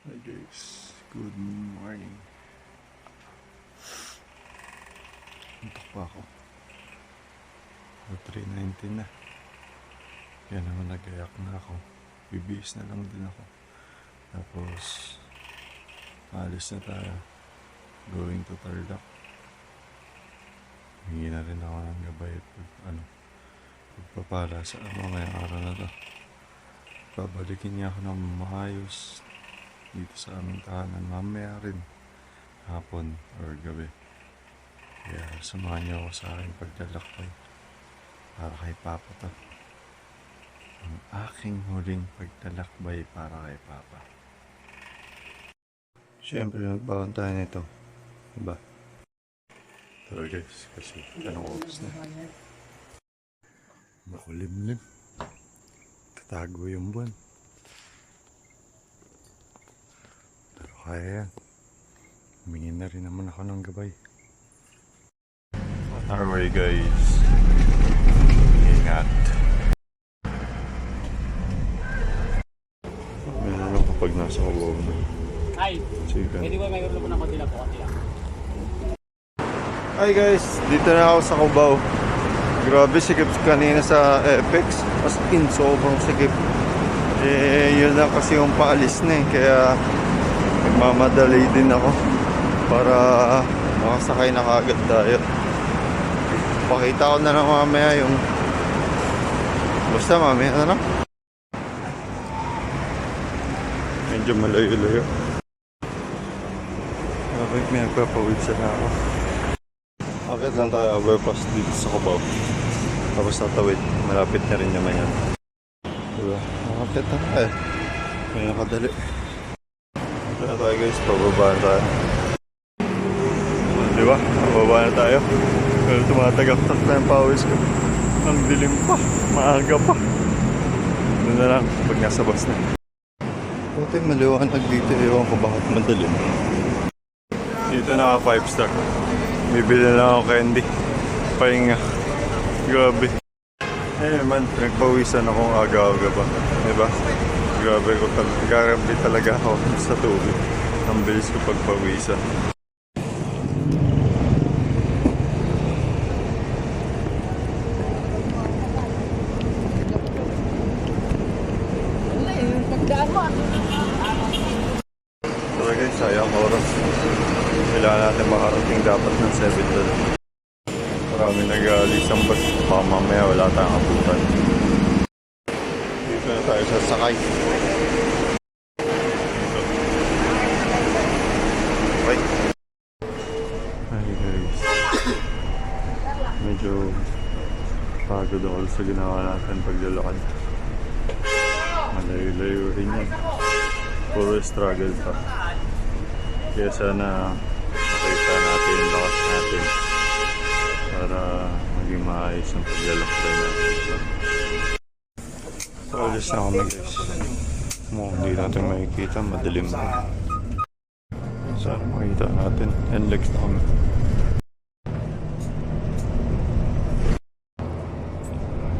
Hi guys, good morning. Antok pa ako. O 3.19 na. Kaya naman nagayak na ako. Bibihis na lang din ako. Tapos, alis na tayo. Going to Tarlac. Hingi na rin ako ng gabay at ano, pagpapala sa mamayang araw na to. Babalikin niya ako ng maayos dito sa aming tahanan mamaya rin hapon or gabi. Kaya samahan niyo ako sa aking paglalakbay para kay Papa to. Ang aking huling paglalakbay para kay Papa. Siyempre nagbawan tayo nito. Diba? Pero guys kasi anong oras na? Makulimlim tatago yung buwan Pero kaya yan. Humingi na rin naman ako ng gabay. Alright guys. Ingat. Meron ako kapag nasa kabaw na. Ay, pwede ba may ulo po ng konti lang po, konti lang. Hi guys, dito na ako sa Cubao. Grabe sikip kanina sa Apex. As in, sobrang sikip. Eh, yun lang kasi yung paalis na eh. Kaya nagmamadali din ako para makasakay na kagad tayo. Pakita ko na lang mamaya yung basta mamaya na lang. Medyo malayo-layo. Okay, may nagpapawid na ako. Akit lang tayo overpass dito sa Cubao. Tapos tatawid. Malapit na rin naman yan. Diba? Akit na tayo. May nakadali. Na tayo guys. Pababa na tayo. Diba? Pababa na tayo. Pero tumatagaktak na yung pawis ko. Ang dilim pa. Maaga pa. Doon na lang. Pag nasa bus na. Puti maliwanag dito. Ewan ko bakit madilim. Dito na 5 star. Bibili na lang ako candy. Pahinga. Grabe. Eh man, nagpawisan akong aga-aga pa. Diba? Grabe ko talaga. Grabe talaga ako sa tubig. Ang bilis ko pagpawisan. Pero guys, sayang oras. Kailangan natin makarating dapat ng 7 doon. Marami nag-aalis ang bus. Baka mamaya wala tayong abutan. Dito tayo sa sakay. Dito. Okay. Hi guys. Medyo pagod ako sa ginawa natin paglalakad. Malayo-layo rin yan. Puro struggle pa. Kaya sana makita natin yung lakas natin para maging maayos ang paglalakbay natin. Alis na kami guys. Mukhang hindi natin makikita, madilim na. Sana makita natin. NLEX na kami.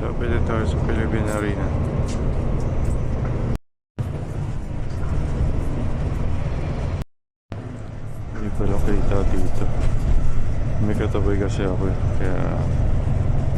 Lapit na tayo sa Philippine Arena. Hindi pala kita dito. May katabi kasi ako eh, kaya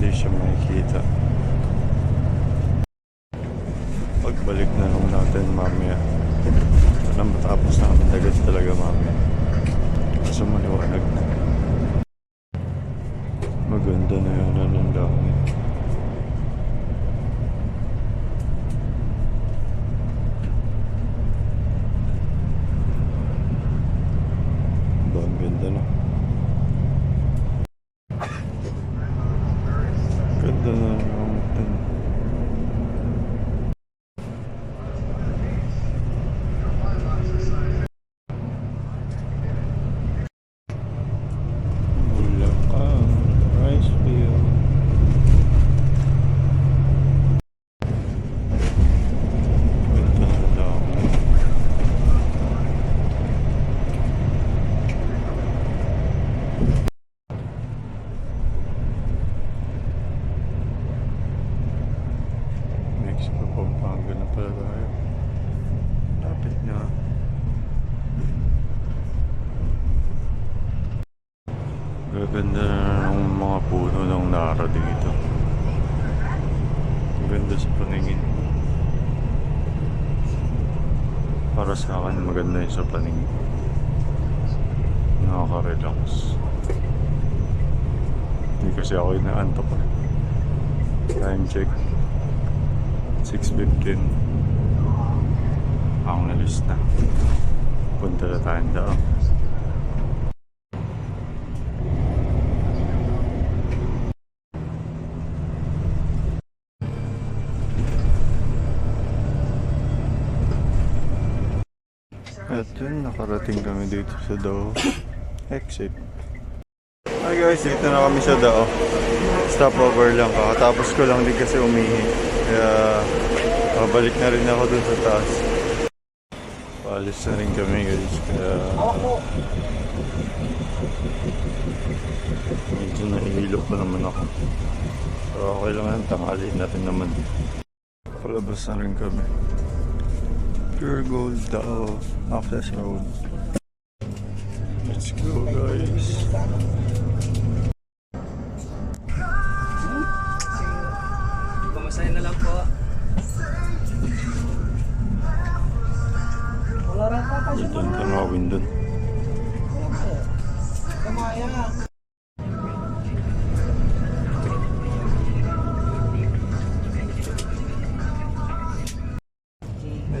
hindi siya makikita. Pagbalik na lang natin mamaya. Sana matapos namin agad talaga mamaya. Kaso maliwanag na. Maganda na yun anong langit. Ba, ang ganda na. Ganda na ng mountain. Nara dito. Ang ganda sa paningin. Para sa akin, maganda yung sa paningin. Nakaka-relax. Hindi kasi ako inaantok pa. Time check. 6.15. Ako nalis na. Punta na tayong daw. At yun, nakarating kami dito sa Dao exit. Hi guys, dito na kami sa Dao. Stopover lang. Kakatapos ko lang din kasi umihi. Kaya, babalik na rin ako dun sa taas. Paalis na rin kami guys. Kaya, medyo nahihilo pa naman ako. Pero okay lang yan, tanghali na rin naman. Palabas na rin kami. Pure Gold Dao Access Road. Let's go guys.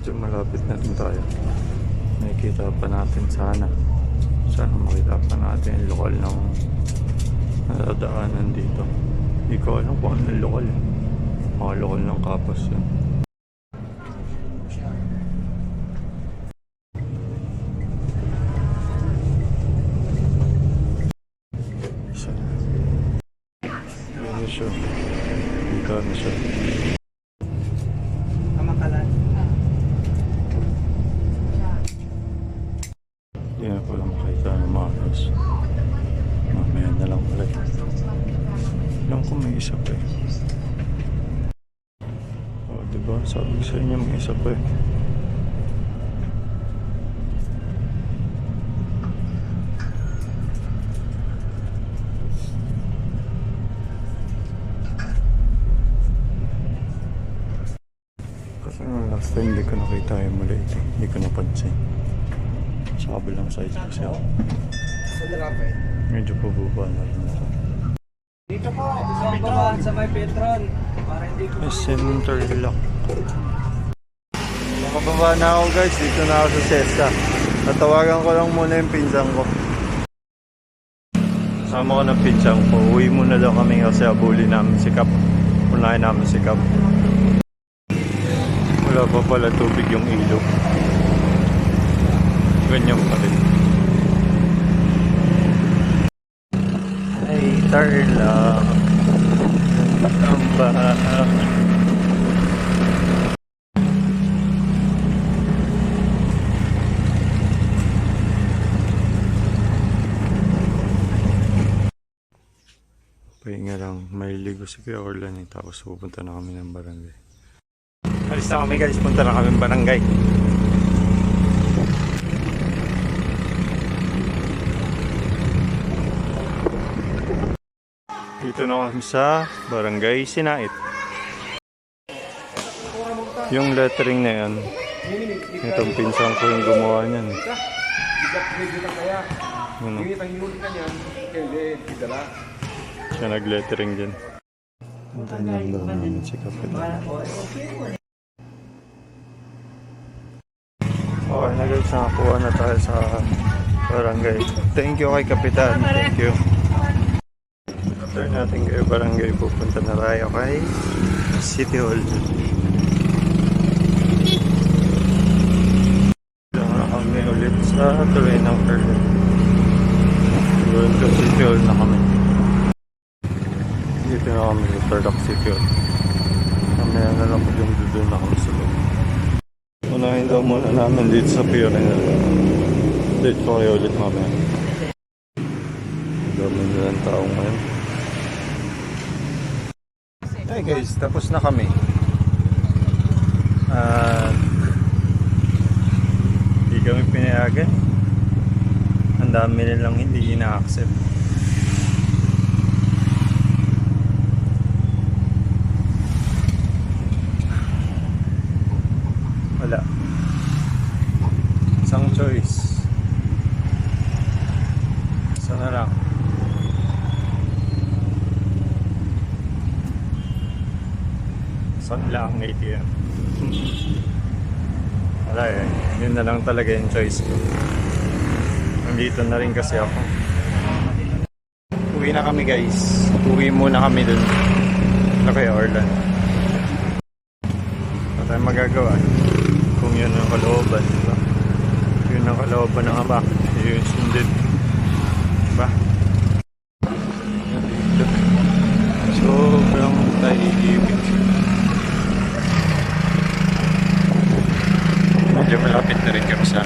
Medyo malapit na rin tayo. Nakikita pa natin sana. Sana makita pa natin yung lokal ng nadadaanan dito. Hindi ko alam kung ano lokal. Mga lokal ng kapos yun. Alam ko may isa pa eh. O, oh, diba? Sabi ko sa inyo may isa pa eh. Kasi nung last time hindi ko nakita yung maliit eh. Hindi ko napansin. Sa kabilang side kasi ako. Medyo pababa na rin ako. Dito po, sa baba, sa may Petron. Para hindi ko SM Interlock. Nakababa na ako guys, dito na ako sa Sesta. Natawagan ko lang muna yung pinsan ko. Sama ko ng pinsan ko. Uwi muna daw kami kasi abuli namin si Kap. Unahin namin si Kap. Wala pa pala tubig yung ilog. Ganyan pa rin. Ay, Tarlac. Ang baha. Pahinga lang, may ligo si Kuya Orlan eh, tapos pupunta na kami ng barangay. Alis na kami guys, punta na kami ng barangay. Dito na kami sa barangay Sinait. Yung lettering na yan, itong pinsan ko yung gumawa niyan. Ano? Siya nag-lettering dyan. Ang lang daw namin si Kapitan. Okay na guys, nakakuha na tayo sa barangay. Thank you kay Kapitan. Thank you. After natin kayo barangay, pupunta na tayo kay City Hall. Dito na kami ulit sa tuloy ng Perle. Doon sa City Hall na kami. Dito na kami sa Tarlac City Hall. Mamaya na lang yung doon na kami sa loob. Unahin daw muna namin dito sa pier na Dito ko kayo ulit mamaya. Ang dami na ng tao ngayon. Hey guys, tapos na kami. At hindi kami pinayagan. Ang dami nilang hindi ina-accept. Isang choice. Isa na lang. Saan lang ATM? Wala eh. Yun na lang talaga yung choice ko. Nandito na rin kasi ako. Uwi na kami guys. Uwi muna kami dun. Ano kaya Orlan? Wala tayong magagawa. Kung yun ang kalooban, diba? Yun ang kalooban ng ama. Yun sundin. Diba? Nandito. Sobrang tahimik. Medyo malapit na rin kami sa...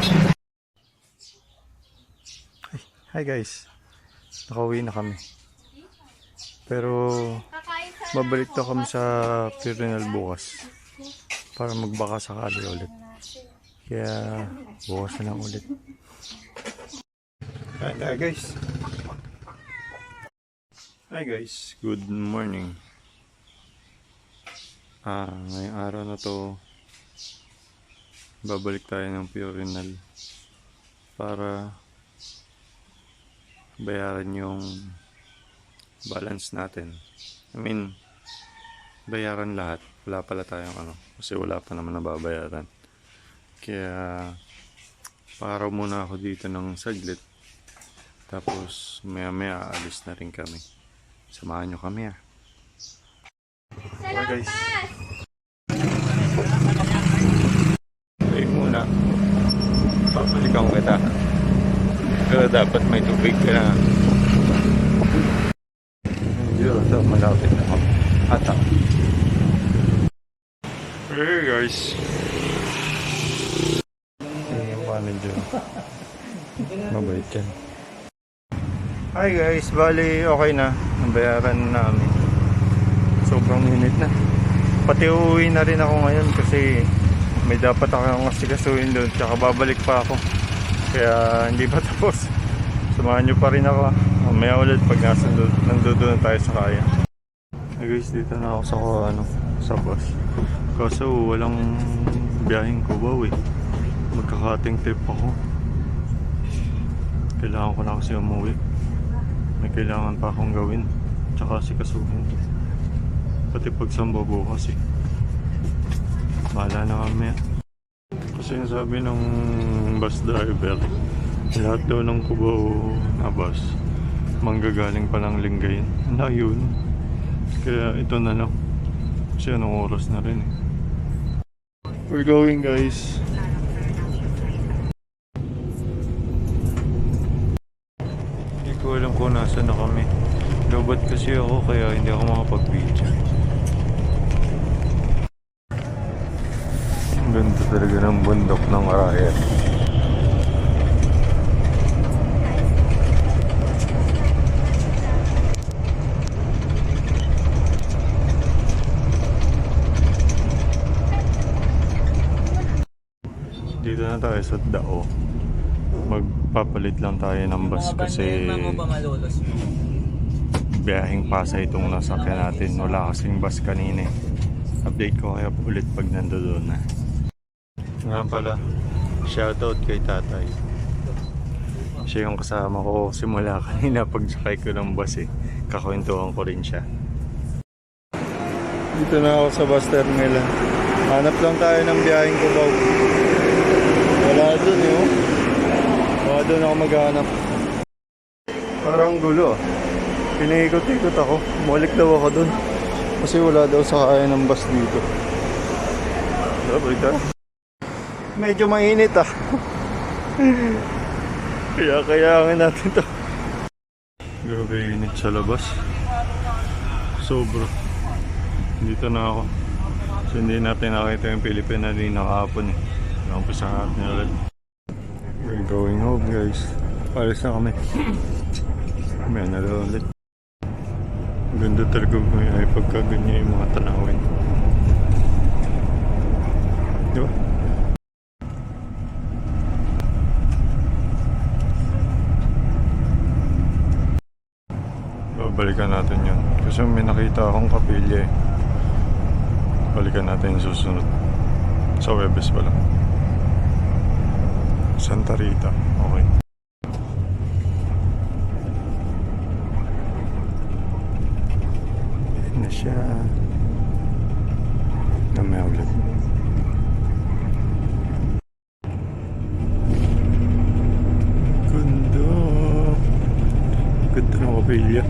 Hi guys. Nakauwi na kami. Pero babalik daw kami sa Pirinal bukas para magbaka sakali ulit. Kaya bukas na lang ulit. Hi guys. Hi guys, good morning. Ah, ngayong araw na to babalik tayo ng Pirinal para bayaran yung balance natin. I mean, bayaran lahat. Wala pala tayong ano, kasi wala pa naman nababayaran. Kaya, paraw muna ako dito ng saglit. Tapos, maya maya aalis na rin kami. Samahan nyo kami ah. Bye guys. Wait muna. Papalikan kita. Pero dapat may tubig ka na. Medyo ito, malapit na ako. Ata. Hey guys. Hey, yung manager. Mabait yan. Hi guys, bali okay na. Nabayaran na namin. Sobrang init na. Pati uuwi na rin ako ngayon kasi may dapat akong asikasuhin doon. Tsaka babalik pa ako. Kaya hindi pa tapos. Samahan nyo pa rin ako. Mamaya ulit pag nasa nandoon na tayo sa kaya. Hey guys, dito na ako sa ano, sa bus. Kaso walang biyaheng Cubao eh. Magkakating trip ako. Kailangan ko na kasi umuwi. May kailangan pa akong gawin. Tsaka si kasuhin. Pati pagsamba bukas eh. Bahala na kami. Kasi yung sabi ng bus driver, lahat daw ng Cubao na bus, manggagaling pa ng Lingayen. Na yun. Kaya ito na lang. Kasi anong oras na rin eh. We're going guys. Hindi ko alam kung nasa na kami. Lobat kasi ako kaya hindi ako makapag-video. Ganda talaga ng bundok ng Arayat. Dito na tayo sa Dao. Magpapalit lang tayo ng bus kasi biyaheng Pasay itong nasakyan natin. Wala kasing bus kanina. eh. Update ko kaya ulit pag nandoon na. Nga pala, shoutout kay tatay. Siya yung kasama ko simula kanina pag sakay ko ng bus eh. Kakwentuhan ko rin siya. Dito na ako sa bus terminal. Hanap lang tayo ng biyaheng Cubao. Wala dun eh. oh. Wala dun ako maghanap. Parang gulo. Pinaikot-ikot ako. Bumalik daw ako dun. Kasi wala daw sa kaya ng bus dito. Ka. Medyo mainit ah. kaya kayahin natin to. Grabe init sa labas. Sobra. Dito na ako. So hindi natin nakita yung Pilipina din nakahapon eh. Nakapasahap niya ulit. We're going home guys. Paris na kami. May daw ulit. Ganda talaga ngayon ay pagka ganyan yung mga tanawin. Di ba? Babalikan natin yun. Kasi may nakita akong kapilya eh. Balikan natin yung susunod. Sa Webes pala. Santa Rita. Okay. Ayan na siya. Namaya ulit. Ganda. Ganda ng kapilya.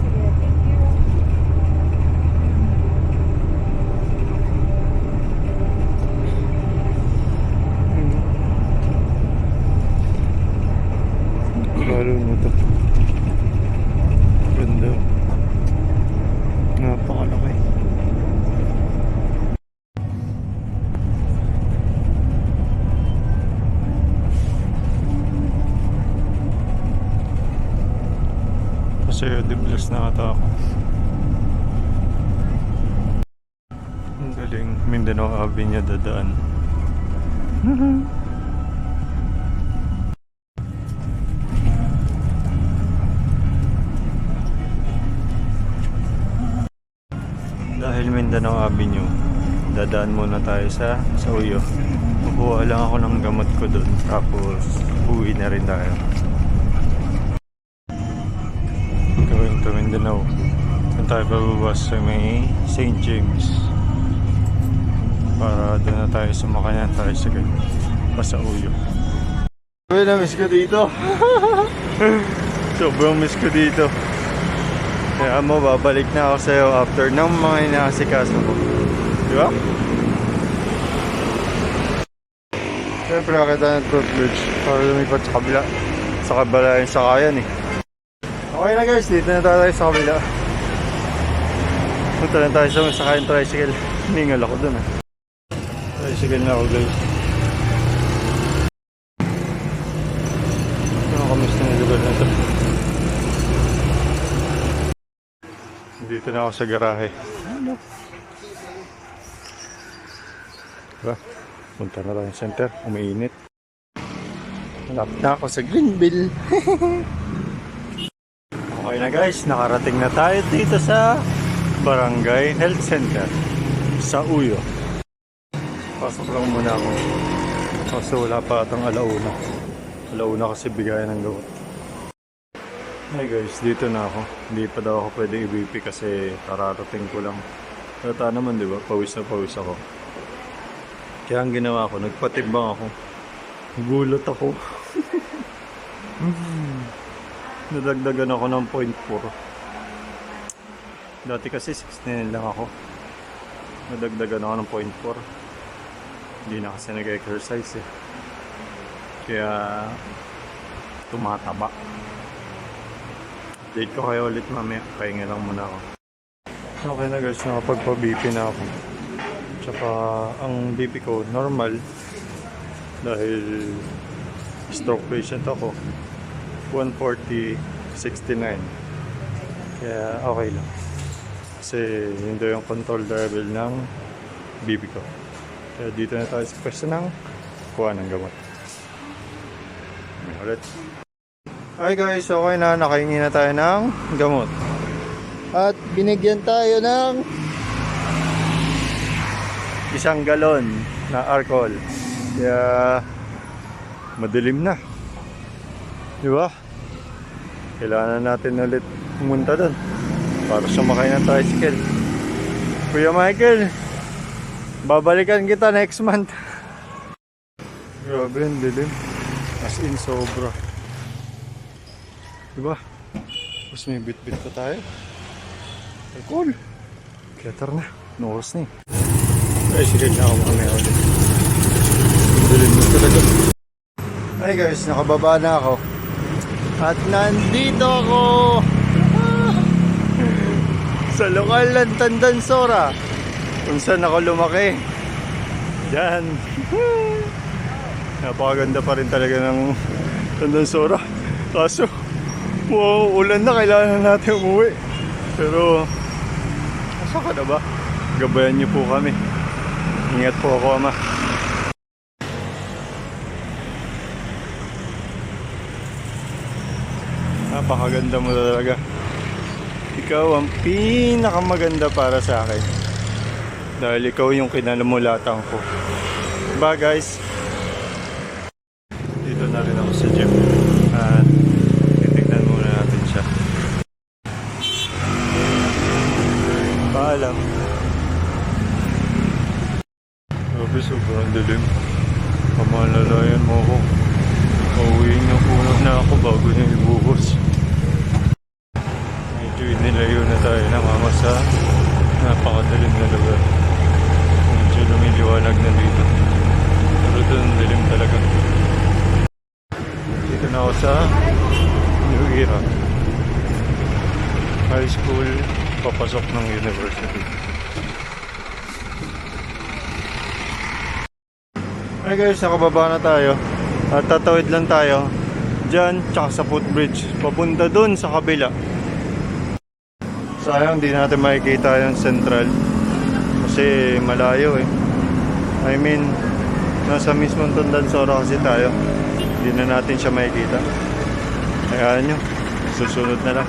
Sige, thank you. Lalo mo to. Ganda. Napakalaki. Kasi diplas na ata ako. Ang galing. Mindanao Avenue dadaan. Dahil Mindanao Avenue, dadaan muna tayo sa sa Uyo. Kukuha lang ako ng gamot ko doon. Tapos, uwi na rin tayo. Mindanao. Doon tayo bababa sa may St. James. Para doon na tayo sumakay tayo sa pa sa Uyo. Uy, na-miss ko dito. Sobrang miss ko dito. Kaya mo, babalik na ako sa'yo after ng mga inaasikaso ko. Di ba? Siyempre, nakita ng privilege para lumipat sa kabila. Sa kabila yung sakayan eh. Okay na guys, dito na tayo sa kabila. Punta na tayo sa sakayan tricycle. Hiningal ako dun eh. Tricycle na ako guys. Kamusta na lugar na to? Dito na ako sa garahe. Ano? Diba? Punta na tayo sa center. Umiinit. Malapit na ako sa Greenville. okay na guys. Nakarating na tayo dito sa Barangay Health Center. Sa Uyo. Pasok lang muna ako. Kasi wala pa atang alauna. Alauna kasi bigayan ng gamot. Hi guys, dito na ako. Hindi pa daw ako pwede i-BP kasi kararating ko lang. Tata naman, di? Pawis na pawis ako. Kaya ang ginawa ko, nagpatimbang ako. Gulat ako. Nadagdagan ako ng 0.4. Dati kasi 69 lang ako. Nadagdagan ako ng 0.4. Hindi na kasi nag-exercise eh. Kaya tumataba. Date ko kayo ulit mamaya. Pahinga lang muna ako. Okay na guys, nakapagpa-BP na ako. Tsaka ang BP ko normal dahil stroke patient ako. 140-69. Kaya okay lang. Kasi yun daw yung control level ng BP ko. Kaya dito na tayo sa pwesto ng kuha ng gamot. Ulit. Hi guys, okay na. Nakahingi na tayo ng gamot. At binigyan tayo ng isang galon na alcohol. Kaya madilim na. Di ba? Kailangan natin ulit pumunta doon para sumakay ng tricycle. Kuya Michael, babalikan kita next month. Grabe, ang dilim. As in, sobra. Diba? Tapos may bit-bit pa tayo. Alcohol. Tara na. Ano oras na eh. Ay, sige na ako mamaya ulit. Dilim na talaga. Hi guys, nakababa na ako. At nandito ako sa lokal ng Tandansora kung saan ako lumaki. Yan. Napakaganda pa rin talaga ng Tandansora. Kaso, wow, ulan na, kailangan na natin umuwi. Pero, asa ka na ba? Gabayan niyo po kami. Ingat po ako, ama. Napakaganda mo talaga. Ikaw ang pinakamaganda para sa akin. Dahil ikaw yung kinalumulatan ko. Bye guys! Dito na rin ako sa gym. At titignan muna natin siya. Paalam. Grabe, sobrang dilim. Pamalalayan mo ako. Pauwi niyo puno na ako bago niya ibuhos. Medyo inilayo na tayo ng mama sa napakadilim na lugar. Medyo lumiliwanag na dito. Pero doon dilim talaga. Dito na ako sa New Era. High school, papasok ng university. Hey guys, nakababa na tayo. At tatawid lang tayo. Diyan, tsaka sa footbridge. Papunta dun sa kabila. Sayang, di natin makikita yung central. Kasi malayo eh. I mean, nasa mismong Tundansora kasi tayo. Hindi na natin siya makikita. Hayaan nyo, susunod na lang.